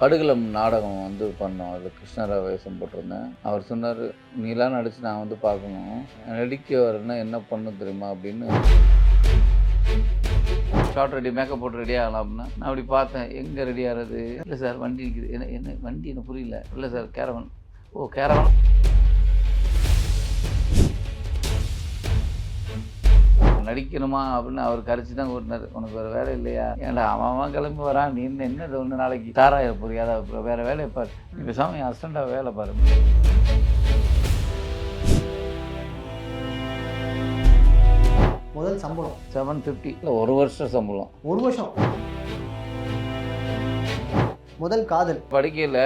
படுகளம் நாடகம் வந்து பண்ணோம். அதில் கிருஷ்ணராவ் வேஷம் போட்டிருந்தேன். அவர் சொன்னார் நீலாம் நடித்து நான் வந்து பார்க்கணும். நடிக்க வரேன்னா என்ன பண்ண தெரியுமா? அப்படின்னு. ஷார்ட் ரெடி மேக்கப் போட்டு ரெடி ஆகலாம் அப்படின்னா நான் அப்படி பார்த்தேன். எங்கே ரெடி ஆகிறது? இல்லை சார் வண்டி நிற்கிது என்ன என்ன வண்டி எனக்கு புரியல. இல்லை சார் கேரவன் ஓ கேரவன் நடிக்கணுமா அப்படின்னு அவர் கரைச்சி தான் கூட்டினார். உனக்கு வேறு வேலை இல்லையா? ஏன்டா அவன் அவன் கிளம்பி வரான். நீ என்ன இது ஒன்று நாளைக்கு? தாராய புரியாதா வேறு வேலையை பாரு. நீ பேசாமல் என் ஹஸ்பண்டாக வேலை பாரு. முதல் சம்பளம். செவன் ஃபிஃப்டி இல்லை ஒரு வருஷம் சம்பளம். ஒரு வருஷம். முதல் காதல். படிக்கையில்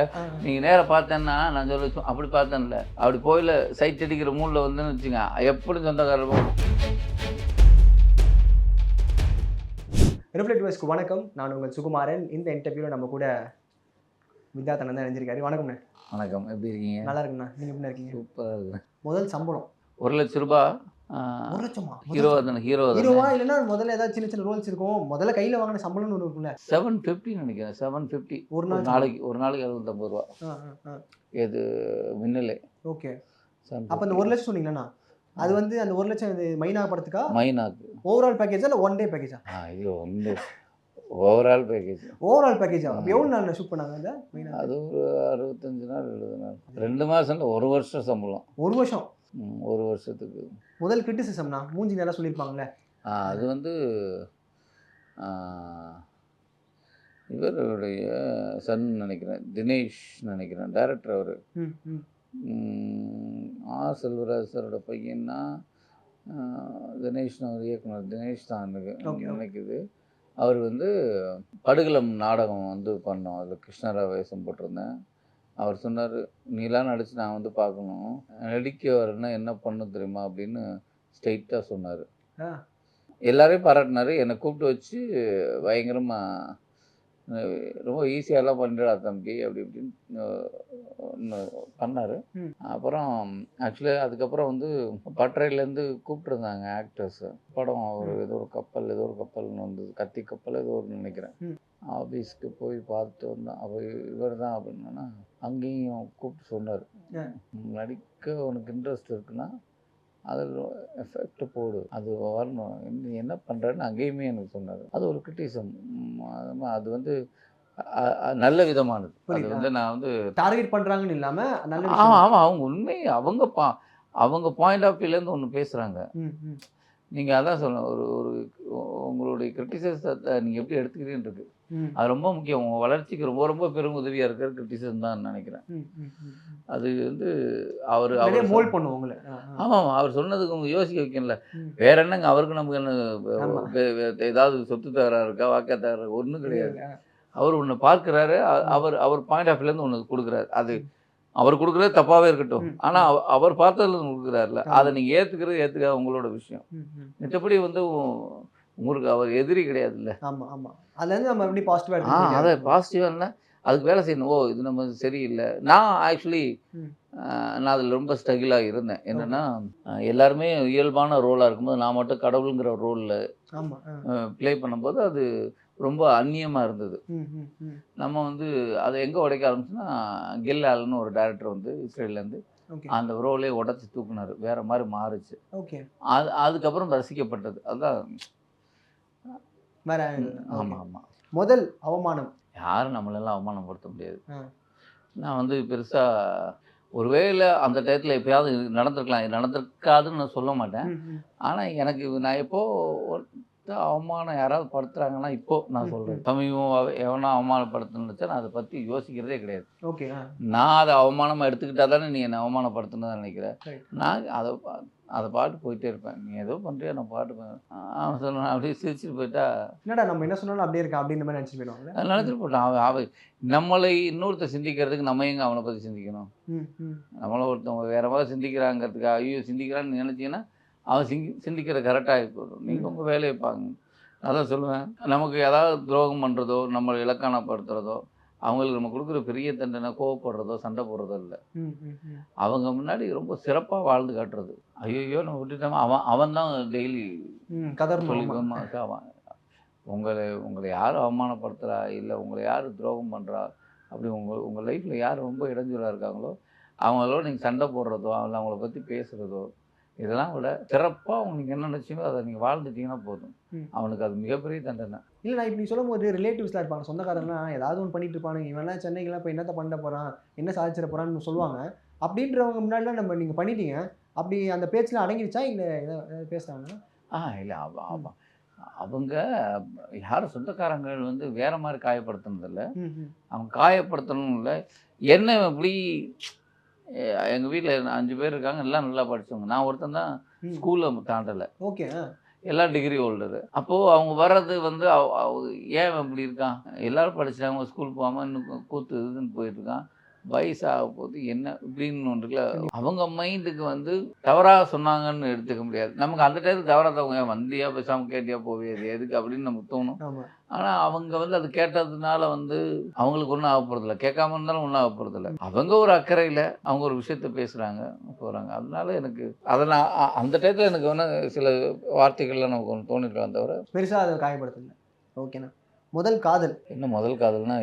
நீங்கள் நேராக பார்த்தேன்னா நான் சொல்ல அப்படி பார்த்தேன்ல. அப்படி போயில சைட் அடிக்கிற மூடில் வந்துன்னு வச்சுங்க எப்படி சொந்தக்காரர் ரிஃப்ளெக்ட் வணக்கம். நான் உங்கள் சுகுமாரன். இந்த இன்டர்வியூவில் நம்ம கூட வித்யாதனன் தான் இணைஞ்சிருக்காரு. வணக்கம்ண்ணே வணக்கம். எப்படி இருக்கீங்க? நல்லா இருக்குண்ணா நீங்கள் எப்படி இருக்கீங்க? சூப்பராக முதல் சம்பளம். ஒரு லட்ச ரூபாய் ஒரு லட்சமா? ஹீரோ தானே ஹீரோ தானே? ஹீரோவா இல்லைன்னா முதல்ல ஏதாவது சின்ன சின்ன ரோல்ஸ் இருக்கும். முதல்ல கையில் வாங்கின சம்பளம்னு ஒன்று இருக்கும்ல. செவன் ஃபிஃப்டி நினைக்கிறேன். செவன் ஃபிஃப்டி ஒரு நாள் நாளைக்கு ஒரு நாளைக்கு எழுநூத்தம்பது ரூபா. எது? மின்னலே. ஓகே 750. அப்போ அந்த ஒரு லட்சம் சொன்னீங்களா அது வந்து அந்த ஒரு லட்சம் இது மைனா படத்துக்கா? மைனாக்கு. ஓவரால் பேக்கேஜா இல்லை ஒன் டே பேக்கேஜா இது வந்து ஓவரால் பேக்கேஜ் ஓவரால் பேக்கேஜா எவ்வளோ நாள் ஷூட் பண்ணாங்க அந்த மைனா? அது ஒரு அறுபத்தஞ்சு நாள் எழுபது நாள். ரெண்டு மாதம்ல ஒரு வருஷம் சம்பளம். ஒரு வருஷம்? ஒரு வருஷத்துக்கு. முதல் கிரிட்டிசிசம்னா மூஞ்சி நேரம் சொல்லியிருப்பாங்கல்ல. ஆ, அது வந்து இவருடைய சன் நினைக்கிறேன் தினேஷ் நினைக்கிறேன் டைரக்டர் அவர். ஆர் செல்வராஜ் சாரோட பையன்னா ஆ, தினேஷ்னு ஒரு இயக்குனர். தினேஷ் தான். நினைக்குது. அவர் வந்து படுகளம் நாடகம் வந்து பண்ணோம். அதில் கிருஷ்ணராவ் வேஷம் போட்டிருந்தேன். அவர் சொன்னார் நீலாம் நடிச்சு நான் வந்து பார்க்கணும். நடிக்க வரேன்னா என்ன பண்ண தெரியுமா? அப்படின்னு ஸ்ட்ரெயிட்டாக சொன்னார். ஆ. எல்லாரையும் பாராட்டினாரு. என்னை கூப்பிட்டு வச்சு பயங்கரமாக ரொம்ப ஈஸியாலாம் பண்ணிடா தம்பி அப்படி இப்படின்னு பண்ணார். அப்புறம் ஆக்சுவலி அதுக்கப்புறம் வந்து பட்டறையிலேருந்து கூப்பிட்டுருந்தாங்க ஆக்டர்ஸ் படம் ஒரு ஏதோ ஒரு கப்பல் ஏதோ ஒரு கப்பல்னு வந்தது. கத்தி கப்பல் ஏதோ ஒரு நினைக்கிறேன். ஆஃபீஸ்க்கு போய் பார்த்து வந்தோம் அப்போ இவர் தான் அப்படின்னா அங்கேயும் கூப்பிட்டு சொன்னார். நடிக்க உனக்கு இன்ட்ரெஸ்ட் இருக்குன்னா அதில் எஃபெக்ட் போடு. அது வரணும். நீ என்ன பண்ணுறன்னு அங்கேயுமே எனக்கு சொன்னார். அது ஒரு கிரிட்டிசம் அது வந்து நல்ல விதமானது. அது. வந்து நான் வந்து டார்கெட் பண்றாங்கன்னு இல்லாம நல்ல ஆமாம் ஆமாம் அவங்க உண்மை அவங்க பா அவங்க பாயிண்ட் ஆஃப் வியூலேருந்து ஒன்று பேசுகிறாங்க நீங்கள் அதான் சொல்லணும். ஒரு ஒரு உங்களுடைய கிரிட்டிசிசத்தை நீங்கள் எப்படி எடுத்துக்கிறீன்னு இருக்கு. ம், அது ரொம்ப முக்கியம். உங்கள் வளர்ச்சிக்கு ரொம்ப ரொம்ப பெரும் உதவியாக இருக்கிற கிரிட்டிசிசம் தான் நினைக்கிறேன். அது வந்து அவர் அவர் மோல்ட் பண்ணுவோம் உங்களை. ஆமாம். அவர் சொன்னதுக்கு உங்க யோசிக்க வைக்கல. வேற என்னங்க? அவருக்கு நமக்கு என்ன ஏதாவது சொத்து தகராறு இருக்கா? வாக்கிய தகராறு ஒன்றும் கிடையாது. அவர் ஒன்று பார்க்குறாரு. அவர் அவர் பாயிண்ட் ஆஃப் வியூலேருந்து ஒன்று கொடுக்குறாரு. அது அவர் கொடுக்குறது தப்பாகவே இருக்கட்டும். ஆனால் அவர் பார்த்ததுல கொடுக்குறாருல. அதை நீங்கள் ஏற்றுக்கிறது ஏற்றுக்காத உங்களோட விஷயம். மற்றபடி வந்து உங்களுக்கு அவர் எதிரி கிடையாதுல்ல ஆமா ஆமா அதுல இருந்து நம்ம எப்படி பாசிட்டிவா ஆ அதை பாசிட்டிவாக அதுக்கு வேலை செய்யணும் ஓ இது நம்ம சரியில்லை நான் ஆக்சுவலி. நான் அதில் ரொம்ப ஸ்ட்ரகிளாக இருந்தேன் என்னென்னா எல்லாருமே இயல்பான ரோலாக இருக்கும்போது நான் மட்டும் கடவுளுங்கிற ரோலில். ப்ளே பண்ணும்போது அது ரொம்ப அந்நியமாக இருந்தது. நம்ம வந்து அதை எங்கே உடைக்க ஆரம்பிச்சுன்னா கில் ஆலன்னு ஒரு டேரக்டர் வந்து இஸ்ரேல்லேருந்து அந்த ரோலே உடச்சி தூக்குனார். வேற மாதிரி மாறுச்சு. ஓகே. அது அதுக்கப்புறம் ரசிக்கப்பட்டது. அதான். வேற ஆமாம் ஆமாம் முதல் அவமானம். யாரும் நம்மளெல்லாம் அவமானப்படுத்த முடியாது. நான் வந்து பெருசாக ஒருவேளை அந்த டயத்தில் எப்பயாவது நடந்திருக்கலாம். நடந்திருக்காதுன்னு நான் சொல்ல மாட்டேன். ஆனால் எனக்கு நான் எப்போ ஒருத்த அவமானம் யாராவது படுத்துறாங்கன்னா இப்போ நான் ம், சொல்கிறேன் சமீபமாக எவனா அவமானப்படுத்தணுன்னு நான் அதை பற்றி யோசிக்கிறதே கிடையாது. ஓகே. நான் அதை அவமானமாக எடுத்துக்கிட்டா தானே நீ என்னை அவமானப்படுத்தணும்னு நினைக்கிறேன். நான் அதை அதை பாட்டு போயிட்டே இருப்பேன். நீ ஏதோ பண்ணுறியா நான் பாட்டு அவன் சொல்லுவான் அப்படியே சிரிச்சுட்டு போயிட்டா. என்னடா நம்ம என்ன சொன்னாலும் அப்படியே இருக்கா அப்படின்ற மாதிரி நினைச்சு போயிடுவாங்கல்ல? அது நினச்சிட்டு போட்டான் அவன் அவன் நம்மளை இன்னொருத்தர் சிந்திக்கிறதுக்கு நம்ம எங்க அவனை பற்றி சிந்திக்கணும். நம்மளை ஒருத்தவங்க வேற மாதிரி சிந்திக்கிறாங்கிறதுக்கு ஐயோ சிந்திக்கிறான்னு நினச்சிங்கன்னா அவன் சிங்கி சிந்திக்கிற கரெக்டாக போதும் நீங்கள் உங்கள் வேலையை பாருங்க. அதான் சொல்லுவேன். நமக்கு ஏதாவது துரோகம் பண்ணுறதோ நம்மளை இலக்கானப்படுத்துறதோ அவங்களுக்கு நம்ம கொடுக்குற பெரிய தண்டனை கோவப்படுறதோ சண்டை போடுறதோ இல்லை. அவங்க முன்னாடி ரொம்ப சிறப்பாக வாழ்ந்து காட்டுறது. ஐயோ நான் விட்டுட்டேன் அவன் அவன் தான் டெய்லி ம், கதறணும். ஆமா. சொல்லிக்கோமா அவன் உங்களை உங்களை யார் அவமானப்படுத்துகிறா இல்லை உங்களை யார் துரோகம் பண்ணுறா அப்படி உங்கள் உங்கள் லைஃப்பில் யார் ரொம்ப இடைஞ்சலாக இருக்காங்களோ அவங்களோட நீங்கள் சண்டை போடுறதோ இல்லை அவங்கள பற்றி பேசுகிறதோ இதெல்லாம் விட சிறப்பாக நீங்கள் என்ன நினச்சிங்களோ அதை நீங்கள் வாழ்ந்துட்டீங்கன்னா போதும். அவனுக்கு அது மிகப்பெரிய தண்டனை. இல்லை நான் இப்படி சொல்லும் போது ரிலேட்டிவ்ஸ்லாம் இருப்பாங்க. சொந்தக்காரங்களாம் ஏதாவது ஒன்று பண்ணிட்டு இருப்பானுங்க. இவன்லாம் சென்னைக்கெல்லாம் போய் என்னத்த பண்ண போகிறான் என்ன சாதிச்சிட போகிறான்னு சொல்லுவாங்க. அப்படின்றவங்க முன்னாடிலாம் நம்ம நீங்கள் பண்ணிட்டீங்க. அப்படி அந்த பேச்சில் அடங்கிடுச்சா? இல்லை ஏதாவது பேசுகிறாங்க ஆ இல்லை அவ அவ- அவங்க யாரும் சொந்தக்காரங்கள் வந்து வேற மாதிரி காயப்படுத்துனதில்ல. அவங்க காயப்படுத்தணும் இல்லை. என்ன இப்படி எங்கள் வீட்டில் அஞ்சு பேர் இருக்காங்க எல்லாம் நல்லா படிச்சவங்க. நான் ஒருத்தன் தான் ஸ்கூலில் தாண்டலை. ஓகே எல்லாம் டிகிரி ஹோல்டரு அப்போது அவங்க வர்றது வந்து அவ- ஏன் இப்படி இருக்கான்? எல்லாரும் படிச்சாங்க ஸ்கூல் போகாமல் இன்னும் கூத்து இதுன்னு போயிட்டு இருக்கான். வயசாக போது என்ன இப்படின்னு ஒன்று இருக்குல்ல அவங்க மைண்டுக்கு வந்து தவறாக சொன்னாங்கன்னு எடுத்துக்க முடியாது. நமக்கு அந்த டைத்துக்கு தவறாக தவங்க வந்தியா? பேசாமல் கேட்டியா? போவியது எதுக்கு? அப்படின்னு நமக்கு தோணும். ஆனால் அவங்க வந்து அது கேட்டதுனால வந்து அவங்களுக்கு ஒன்றும் ஆக போகிறதில்ல கேட்காம இருந்தாலும் ஒன்றும் ஆக போகிறதில்ல அவங்க ஒரு அக்கறையில் அவங்க ஒரு விஷயத்த பேசுகிறாங்க போகிறாங்க அதனால எனக்கு அதை நான் அந்த டயத்தில் எனக்கு வேணால் சில வார்த்தைகள்லாம் நமக்கு ஒன்று தோணிருக்கலாம் தவிர பெருசாக அதை காயப்படுத்தல. ஓகேண்ணா. முதல் காதல். என்ன முதல் காதல்னா.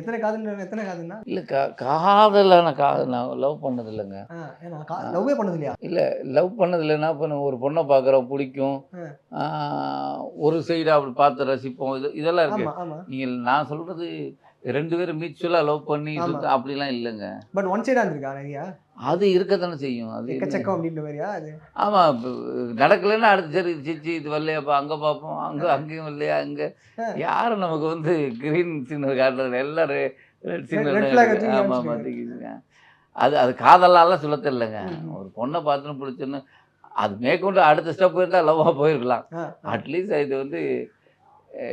எத்தனை காதல் எத்தனை காதல்னா? இல்லை கா காதலான காதல் நான் லவ் பண்ணது இல்லைங்க லவ்வே பண்ணது இல்லையா இல்லை லவ் பண்ணது இல்லைன்னா இப்போ நம்ம ஒரு பொண்ணை பார்க்குறோம் பிடிக்கும். ஒரு சைடாக அப்படி பார்த்து ரசிப்போம். இது இதெல்லாம் இருக்கு. நீங்கள் நான் சொல்கிறது ரெண்டு பேரும் மியூச்சுவலாக லவ் பண்ணி அப்படிலாம் இல்லைங்க. பட் ஒன் சைடாக இருந்திருக்கா நிறையா? அது இருக்கத்தானே செய்யும். அது எக்கச்சக்கம் அப்படின்ற மாதிரியா அது? ஆமாம் நடக்கலைன்னா அடுத்து சரி சிச்சி இது வரலையாப்பா அங்கே பார்ப்போம் அங்கே அங்கேயும் இல்லையா அங்கே. யாரும் நமக்கு வந்து கிரீன் சிக்னல் காட்டுறது? எல்லாம் ரெட் சிக்னல் ஆமாம். பார்த்துக்கிங்க அது அது காதலாலாம் சொல்ல ம். ஒரு பொண்ணை பார்த்துன்னு பிடிச்சுன்னு அது மேற்கொண்டு அடுத்த ஸ்டெப் போயிருந்தா லவ்வாக போயிருக்கலாம். அட்லீஸ்ட் இது வந்து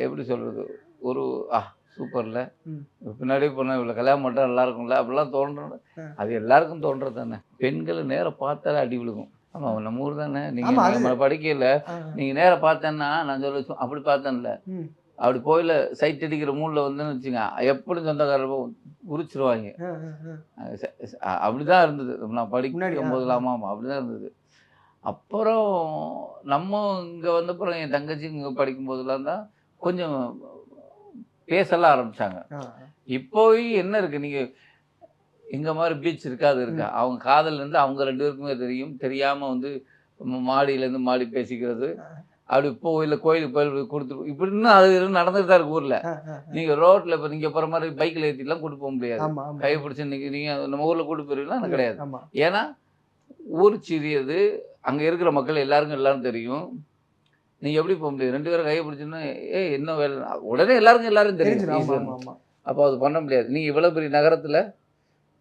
எப்படி சொல்கிறது ஒரு ஆ சூப்பரில். பின்னாடி பொண்ணு இவ்வளோ கல்யாணம் மட்டும் நல்லா இருக்கும்ல அப்படிலாம் தோன்றணும். அது எல்லாருக்கும் தோன்றது தானே. பெண்களை நேராக பார்த்தாலே அடி விழுகும். ஆமாம் நம்ம ஊர் தானே. நீங்கள் நம்மளை படிக்கல நீங்கள் நேராக பார்த்தேன்னா நான் சொல்ல அப்படி பார்த்தேன்ல. அப்படி போயில சைட் அடிக்கிற மூடில் வந்துன்னு வச்சுங்க எப்படி சொந்தக்காரர் உரிச்சிருவாங்க. அப்படிதான் இருந்தது. நான் படிக்கும் போதெல்லாம் ஆமாம் அப்படிதான் இருந்தது. அப்புறம் நம்ம இங்கே வந்தப்புறம் என் தங்கச்சி இங்கே படிக்கும் போதெல்லாம் தான் கொஞ்சம் பேசலாம் ஆரம்பிச்சாங்க. இப்போவே என்ன இருக்கு? நீங்க எங்க மாதிரி பீச் இருக்கா? அது இருக்கா அவங்க காதல் இருந்து அவங்க ரெண்டு பேருக்குமே தெரியும். தெரியாம வந்து ம- மாடியில இருந்து மாடி பேசிக்கிறது. அப்படி கோயில் கோயிலுக்கு போய் கொடுத்து இப்படின்னு அது இன்னும் நடந்துட்டு தான் இருக்கு ஊர்ல. ஆ ஆ நீங்க ரோட்ல இப்ப நீங்க போற மாதிரி பைக்ல ஏற்றிலாம் கூட்டு போக முடியாது. கை பிடிச்சி நீங்க நீங்க நம்ம ஊர்ல கூட்டு போயிருவீங்களா? கிடையாது. ஏன்னா ஊர் சிறியது. அங்க இருக்கிற மக்கள் எல்லாருக்கும் எல்லாரும் தெரியும். நீங்க எப்படி போக முடியாது ரெண்டு பேரும் கையை பிடிச்சுன்னா ஏ என்ன வேலை? உடனே எல்லாருக்கும் எல்லாரும் தெரியும். அப்போ அது பண்ண முடியாது. நீங்க இவ்வளவு பெரிய நகரத்துல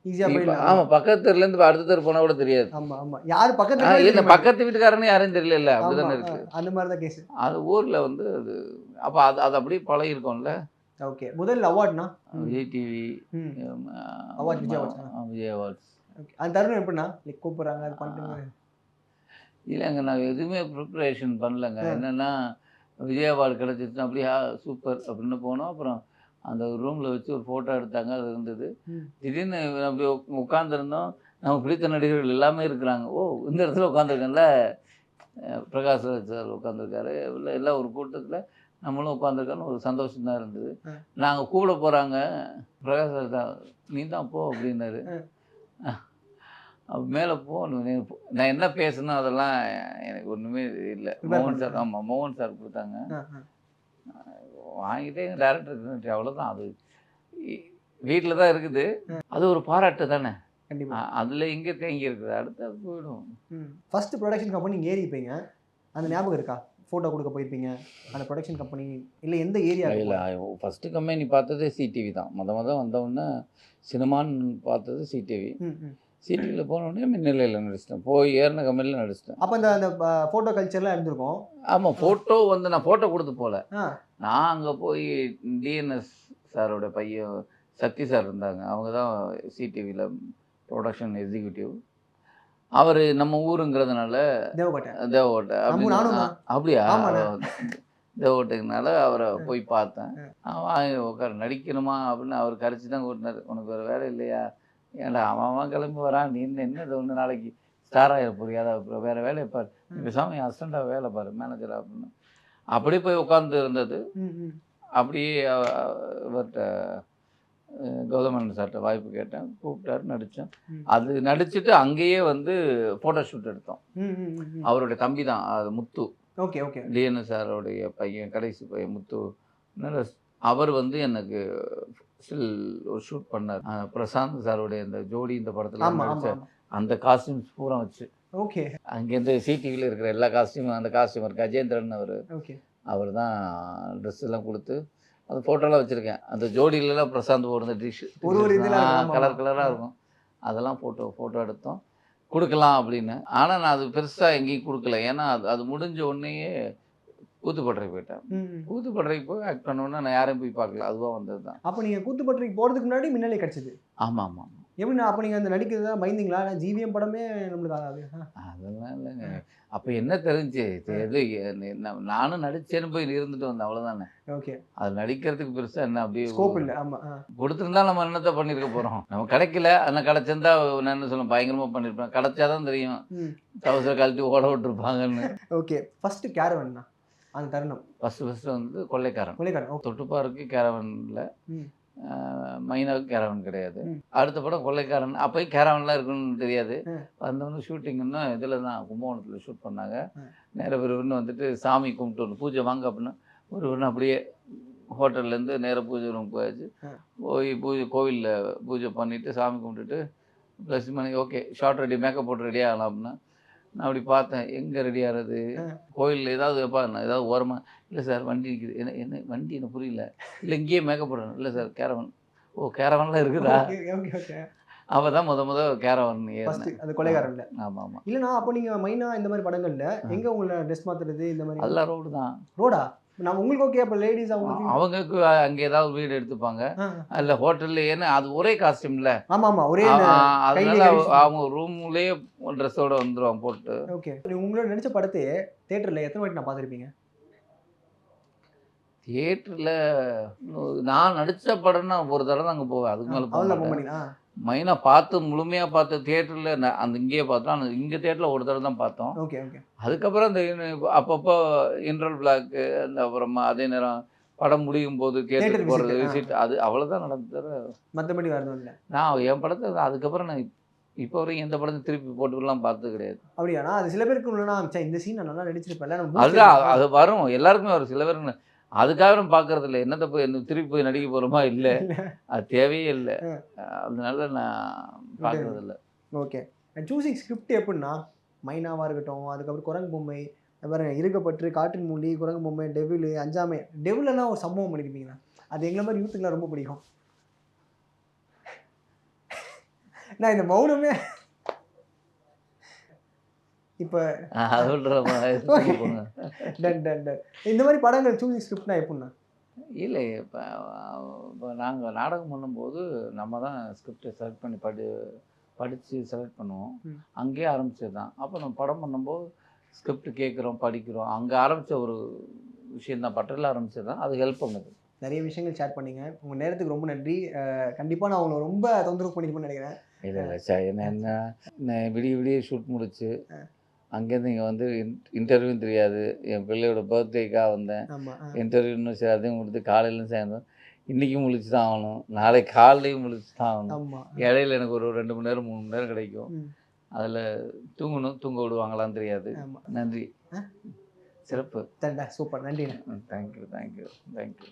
ஈஸியா நீங்க போயிடலாம். ப- ஆமா பக்கத்து இருந்து அடுத்த தெரு போனா கூட தெரியாது. ஆமா ஆமா. யாரு போய் இல்ல? பக்கத்து வீட்டுக்காரனே யாரும் தெரியல அப்படிதானே ஆ, இருக்கு. அந்த மாதிரி தான் கேஸ் அது ஊர்ல வந்து அது அப்ப அது அது அப்படியே பழகிருக்கோம்ல. ஓகே முதல் அவார்ட்னா? Vijay TV Award, Vijay awards, Vijay awards. அந்த தருணம் எப்படின்னா கூப்பிடுறாங்க அது பண்ணிட்டு இல்லைங்க நான் எதுவுமே ப்ரிப்பரேஷன் பண்ணலங்க. என்னன்னா விஜய் அவார்டு கிடச்சிச்சுன்னா அப்படியே சூப்பர் அப்படின்னு போனோம். அப்புறம் அந்த ரூமில் வச்சு ஒரு ஃபோட்டோ எடுத்தாங்க அது இருந்தது. திடீர்னு அப்படி உட்காந்துருந்தோம் நமக்கு பிடித்த நடிகர்கள் எல்லாமே இருக்கிறாங்க. ஓ இந்த இடத்துல உட்காந்துருக்கேன்ல பிரகாஷ் ராஜ் சார் உட்காந்துருக்காரு இல்லை எல்லாம் ஒரு கூட்டத்தில் நம்மளும் உட்காந்துருக்கோன்னு ஒரு சந்தோஷம் தான் இருந்தது. நாங்கள் கூட போகிறாங்க பிரகாஷ் ராஜ் தான் நீ தான் போ அப்படின்னாரு. மேலே போ. நான் என்ன பேசணும் அதெல்லாம் எனக்கு ஒன்றுமே இல்லை. மோகன் சார். ஆமாம் மோகன் சார் கொடுத்தாங்க. வாங்கிட்டே டேரக்டருக்கு அவ்வளோதான் அது வீட்டில் தான் இருக்குது. அது ஒரு பாராட்டு தானே? அதில் எங்கே தேங்கி இருக்குது அடுத்து அது போயிடும். ஃபர்ஸ்ட் ப்ரொடக்ஷன் கம்பெனி ஏறி இருப்பீங்க அந்த ஞாபகம் இருக்கா? ஃபோட்டோ கொடுக்க போயிருப்பீங்க. அந்த ப்ரொடக்ஷன் கம்பெனி இல்லை எந்த ஏரியா இல்லை ஃபஸ்ட்டு கம்பெனி பார்த்ததே சிடிவி தான். முத முத வந்தவுடனே சினிமான்னு பார்த்தது சிடிவி சிடிவியில் போனோடனே மின்னலையில் நடிச்சிட்டேன். போய் ஏறின கம்பெனியில் நடிச்சிட்டேன். அப்போ அந்த அந்த ஃபோட்டோ கல்ச்சர்லாம் இருந்திருக்கும். ஆமாம் ஃபோட்டோ வந்து நான் ஃபோட்டோ கொடுத்து போகல நான் அங்கே போய் டிஎன்எஸ் சாரோட பையன் சக்தி சார் இருந்தாங்க. அவங்க தான் சிடிவியில் ப்ரொடக்ஷன் எக்ஸிக்யூட்டிவ் அவர் நம்ம ஊருங்கிறதுனால தேவகோட்டை. தான். அப்படியா. தேவகோட்டைக்குனால அவரை போய் பார்த்தேன். உட்கார நடிக்கணுமா? அப்படின்னு அவர் கரைச்சி தான் கூட்டினார். உனக்கு வேறு வேலை இல்லையா? ஏன்டா அவன் அவன் கிளம்பி வரான்? நீ என்ன இது ஒன்று நாளைக்கு? ஸ்டார் ஆகிட புரியாதா வேறு வேலையை பாரு. பேசாமல் என் ஹஸ்பண்டாக வேலை பாரு மேனேஜராக அப்படின்னு. அப்படியே போய் உட்காந்து இருந்தது. அப்படியே இவர்கிட்ட கௌதமன் சார்கிட்ட வாய்ப்பு கேட்டேன். கூப்பிட்டாரு நடித்தேன். அது நடிச்சுட்டு அங்கேயே வந்து ஃபோட்டோ ஷூட் எடுத்தோம். அவருடைய தம்பி தான் அது முத்து. Okay okay. டிஎன்எ சாரோடைய பையன் கடைசி பையன் முத்து. அவர் வந்து எனக்கு ஸ்டில் ஒரு ஷூட் பண்ணார். பிரசாந்த் சாரோடைய இந்த ஜோடி இந்த படத்தில் அந்த காஸ்டியூம்ஸ் பூரா வச்சு. ஓகே. அங்கேருந்து சிடிவியில் இருக்கிற எல்லா காஸ்டியூமும் அந்த காஸ்டியூம் இருக்கு அஜேந்திரன் அவர். அவர் தான் ட்ரெஸ் எல்லாம் கொடுத்து அந்த ஃபோட்டோலாம் வச்சுருக்கேன். அந்த ஜோடியிலலாம் பிரசாந்த் போடுற டிஷ் கலர். கலராக இருக்கும் அதெல்லாம் ஃபோட்டோ ஃபோட்டோ எடுத்தோம். கொடுக்கலாம் அப்படின்னு. ஆனால் நான் அது பெருசாக எங்கேயும் கொடுக்கல. ஏன்னா அது அது முடிஞ்ச உடனேயே கூத்துப்பட்டறை போயிட்டேன். கூத்துப்பட்டறைக்கு போய் ஆக்ட் பண்ணோன்னா நான் யாரையும் போய் பார்க்கல. அதுவாக வந்தது தான் அப்போ நீங்க கூத்துப்பட்டிக்கு போறதுக்கு முன்னாடி மின்னலே கிடைச்சது. ஆமாம். ஆமாம் எப்படி அப்போ நீங்க அந்த நடிக்கிறது தான் பயந்தீங்களா? இல்லை ஜிவிஎம் படமே நம்மளுக்கு ஆ. அதெல்லாம் இல்லைங்க. அப்போ என்ன தெரிஞ்சு? எது என்ன- நானும் நடிச்சேன்னு போய் இருந்துட்டு வந்தேன். அவ்வளோதானே ஓகே. அது நடிக்கிறதுக்கு பெருசாக என்ன அப்படியே ஸ்கோப் இல்லை. ஆமா ஆ. கொடுத்துருந்தா நம்ம என்னத்தை பண்ணியிருக்க போகிறோம் நம்ம கிடைக்கல. ஆனால் கிடைச்சிருந்தா நான் என்ன சொல்ல பயங்கரமாக பண்ணியிருப்பேன் கிடைச்சாதான் தெரியும். தவசை கழட்டி ஓட விட்டுருப்பாங்கன்னு. ஓகே. ஃபர்ஸ்ட் கேரவன் தான் அந்த தருணம் ஃபஸ்ட்டு ஃபஸ்ட்டு வந்து கொள்ளைக்காரன் கொலைக்காரன் ஓகே தொட்டுப்பாருக்கு கேரவனில். மைனாவுக்கு கேரவன் கிடையாது. அடுத்த படம் கொள்ளைக்காரன் அப்போயும் கேரவன்லாம் இருக்குன்னு தெரியாது. வந்தவொடனே ஷூட்டிங்கன்னா இதில் தான் கும்பகோணத்தில் ஷூட் பண்ணாங்க. நேர விறுவிறுன்னு வந்துட்டு சாமி கும்பிட்டு வரணும் பூஜை வாங்க அப்படின்னா விறுவிறுன்னு அப்படியே ஹோட்டல்லேருந்து நேர பூஜை ரூம் போயாச்சு. போய் பூஜை கோவிலில் பூஜை பண்ணிவிட்டு சாமி கும்பிட்டுட்டு ப்ளஸ் மணி ஓகே ஷார்ட் ரெடி மேக்கப் போட்டு ரெடி ஆகலாம் அப்படின்னா நான் அப்படி பார்த்தேன். எங்கே ரெடி ஆகிறது. கோயிலில் ஏதாவது வைப்பா நான் ஏதாவது ஓரமாக இல்லை சார் வண்டி நிற்கிது என்ன என்ன வண்டி எனக்கு புரியல. இல்லை இங்கேயே மேக்கப் போடணும். இல்லை சார் கேரவன் ஓ கேரவன்லாம் இருக்குதா? அவள் தான் முத முத கேரவன் அது கொலைகாரன்ல. ஆமாம் ஆமாம். இல்லைண்ணா அப்போ நீங்க மைனா இந்த மாதிரி படங்கள்ல. எங்க உங்களை ட்ரெஸ் மாத்துறது இந்த மாதிரி? அதெல்லாம் ரோடு தான். ரோடா நான் உங்களுக்கு ஓகே அப்போ லேடிஸ் அவங்களுக்கு அவங்களுக்கு அங்கே ஏதாவது வீடு எடுத்துப்பாங்க. ஆ. அல்ல ஹோட்டல்ல ஏன்னா அது ஒரே காஸ்டியூம்ல ஆமா ஆமா ஒரே அதனால அவங்க ரூம்லயே ட்ரெஸ்ஸோட வந்துருவாங்க போட்டு. ஓகே உங்களோட நடிச்ச படத்தையே தியேட்டர்ல எத்தனை வாட்டி நான் பார்த்திருப்பீங்க? தியேட்டர்ல நான் நடிச்ச படம்னா ஒரு தடவை அங்கே போவேன். அதுக்கு மேலே போக மைனா பார்த்து முழுமையாக பார்த்த தியேட்டரில் அந்த இங்கேயே பார்த்தோம். ஆனால் இங்கே தியேட்டரில் ஒரு தடவை தான் பார்த்தோம். Okay okay. அதுக்கப்புறம் இன்~ அப்பப்போ இன்ட்ரல் பிளாக்கு அந்த அப்புறமா அதே நேரம் படம் முடியும் போது தியேட்டருக்கு போகிறது. விசிட் அது அவ்வளோதான் நடந்தது மற்றபடி வரணும் இல்லை. நான் என் படத்தை அதுக்கப்புறம் நான் இப்போ வரைக்கும் எந்த படத்தையும் திருப்பி போட்டுலாம் பார்த்தது கிடையாது. அப்படியாண்ணா அது சில பேருக்கு சே இந்த சீன் நல்லா நடிச்சிருப்பேன் அதுதான் அது- வரும். எல்லாருக்குமே வரும். சில பேருக்கு அதுக்காக நம்ம பார்க்கறது இல்லை என்னத்தை போய் என்ன திருப்பி போய் நடிக்க போகிறோமா இல்லை. அது தேவையே இல்லை. அதனால நான் பார்க்கறது இல்லை ஓகே. சூசிங் ஸ்கிரிப்ட் எப்படின்னா மைனாவாக இருக்கட்டும் அதுக்கப்புறம் குரங்கு பொம்மை அப்புறம் இருக்கப்பட்டு காற்றின் மூலி குரங்கு பொம்மை டெவில் அஞ்சாமை. டெவிலெல்லாம் ஒரு சம்பவம் பண்ணியிருப்பீங்களா அது எங்களை மாதிரி யூத்துக்குலாம் ரொம்ப பிடிக்கும். நான் இந்த மௌனமே இப்போ டன் டன் டன். இந்த மாதிரி படங்கள் சூசிங் ஸ்கிரிப்ட்னா எப்படின்னா இல்லை இப்போ இப்போ நாங்கள் நாடகம் பண்ணும்போது நம்ம தான் ஸ்கிரிப்டை செலக்ட் பண்ணி படி படித்து செலக்ட் பண்ணுவோம். அங்கேயே ஆரம்பிச்சது தான் அப்போ நம்ம படம் பண்ணும்போது ஸ்கிரிப்ட் கேட்குறோம் படிக்கிறோம். அங்கே ஆரம்பித்த ஒரு விஷயம் தான். பட்டரில் ஆரம்பிச்சது தான் அது ஹெல்ப் பண்ணுது. நிறைய விஷயங்கள் ஷேர் பண்ணீங்க. உங்கள் நேரத்துக்கு ரொம்ப நன்றி. கண்டிப்பாக நான் உங்களை ரொம்ப தொந்தரவு பண்ணியிருப்பேன்னு நினைக்கிறேன். இல்லை இல்லை சார் என்ன என்ன விடிய விடிய ஷூட் முடிச்சு. அங்கேருந்து இங்கே வந்து இன்டர்வியூ தெரியாது. என் பிள்ளையோட பர்த்டேக்காக வந்தேன். ஆமாம் இன்டர்வியூ இன்னும் சரி அதையும் கொடுத்து காலையிலும் சேர்ந்தோம் இன்றைக்கும் முழிச்சு தான் ஆகணும். நாளைக்கு காலையிலையும் முழிச்சு தான் ஆகணும். இடையில எனக்கு ஒரு ரெண்டு மணி நேரம் மூணு மணி நேரம் கிடைக்கும். அதில் தூங்கணும் தூங்க விடுவாங்களான்னு தெரியாது. நன்றி? சிறப்பு. Super. நன்றிண்ணே. Thank you thank you thank you